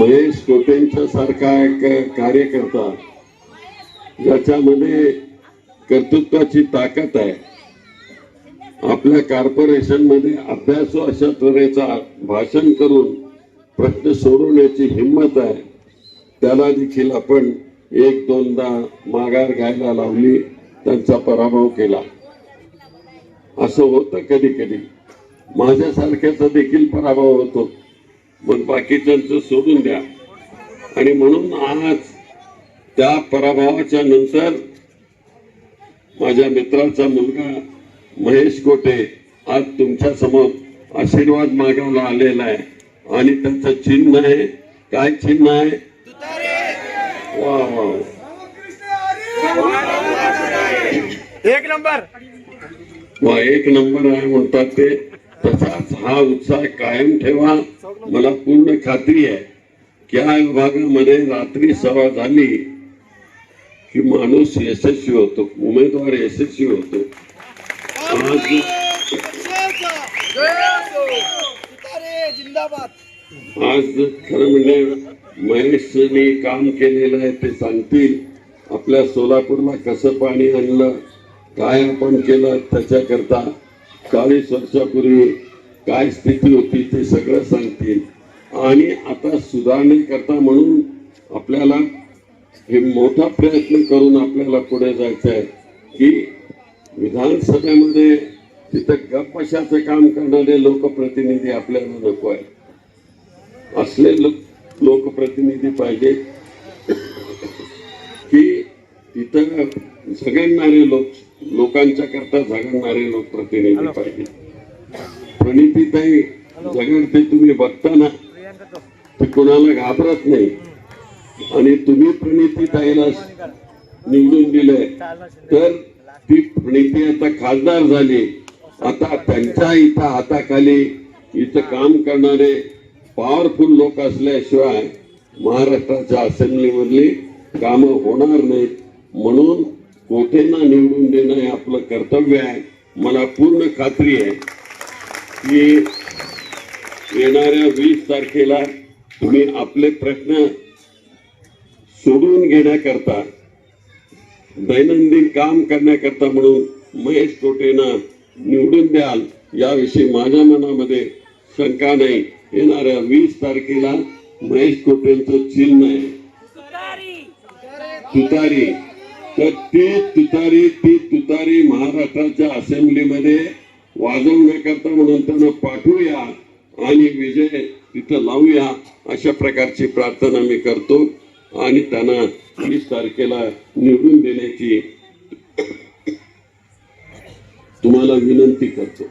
महेश कोटेंच्या सारखा एक कार्यकर्ता ज्याच्यामध्ये कर्तृत्वाची ताकद आहे. आपल्या कॉर्पोरेशनमध्ये अभ्यास अशा तऱ्हेचा भाषण करून प्रश्न सोडवण्याची हिंमत आहे. त्याला देखील आपण एक दोनदा माघार घ्यायला लावली त्यांचा पराभव केला. असं होतं कधी कधी. माझ्यासारख्याचा देखील पराभव होतो. मग बाकीच्यांचं सोडून द्या. आणि म्हणून आज त्या पराभवाच्या नंतर माझ्या मित्राचा मुलगा महेश कोटे आज तुमच्यासमोर आशीर्वाद मागायला आलेला आहे. आणि त्याचं चिन्ह आहे. काय चिन्ह आहे? वा वा. एक नंबर. वा एक नंबर आहे म्हणतात ते. तसाच हा उत्साह कायम ठेवा. मला पूर्ण खात्री आहे की या विभागामध्ये रात्री सभा झाली की माणूस यशस्वी होतो उमेदवार यशस्वी होतो. आज खरं म्हणजे महेशने काम केलेलं आहे ते सांगतील. आपल्या सोलापूरला कसं पाणी आणलं काय आपण केलं त्याच्याकरता चाळीस वर्षापूर्वी काय स्थिती होती ते सगळं सांगतील. आणि आता सुधारणेकरता म्हणून आपल्याला हे मोठा प्रयत्न करून आपल्याला पुढे जायचं आहे की विधानसभेमध्ये तिथं गपशाचं काम करणारे लोकप्रतिनिधी आपल्याला नको आहे असले लोक लोकप्रतिनिधी पाहिजे की तिथं सगळ्यांना लोक लोकांच्या करता झगडणारे लोकप्रतिनिधी पाहिजे. प्रणितीताई झगडते तुम्ही बघता ना. ते. कोणाला घाबरत नाही. आणि तुम्ही प्रणितीताईला निवडून दिलंय. तर ती प्रणिती आता खासदार झाली. आता त्यांच्या इथं हाताखाली इथं काम करणारे पॉवरफुल लोक असल्याशिवाय महाराष्ट्राच्या असेंब्लीमधली कामं होणार नाहीत. म्हणून कोठेंना निवडून देणं हे आपलं कर्तव्य आहे. मला पूर्ण खात्री आहे की येणाऱ्या वीस तारखेला तुम्ही आपले प्रश्न सोडवून घेण्याकरता दैनंदिन काम करण्याकरता म्हणून महेश कोटेंना निवडून द्याल याविषयी माझ्या मनामध्ये शंका नाही. येणाऱ्या वीस तारखेला महेश कोटेंचं चिन्ह आहे. तुतारी. तर ती तुतारी ती तुतारी महाराष्ट्राच्या असेंब्लीमध्ये वाजवण्याकरता म्हणून त्यांना पाठवूया आणि विजय तिथं लावूया अशा प्रकारची प्रार्थना मी करतो. आणि त्यांना वीस तारखेला निवडून देण्याची तुम्हाला विनंती करतो.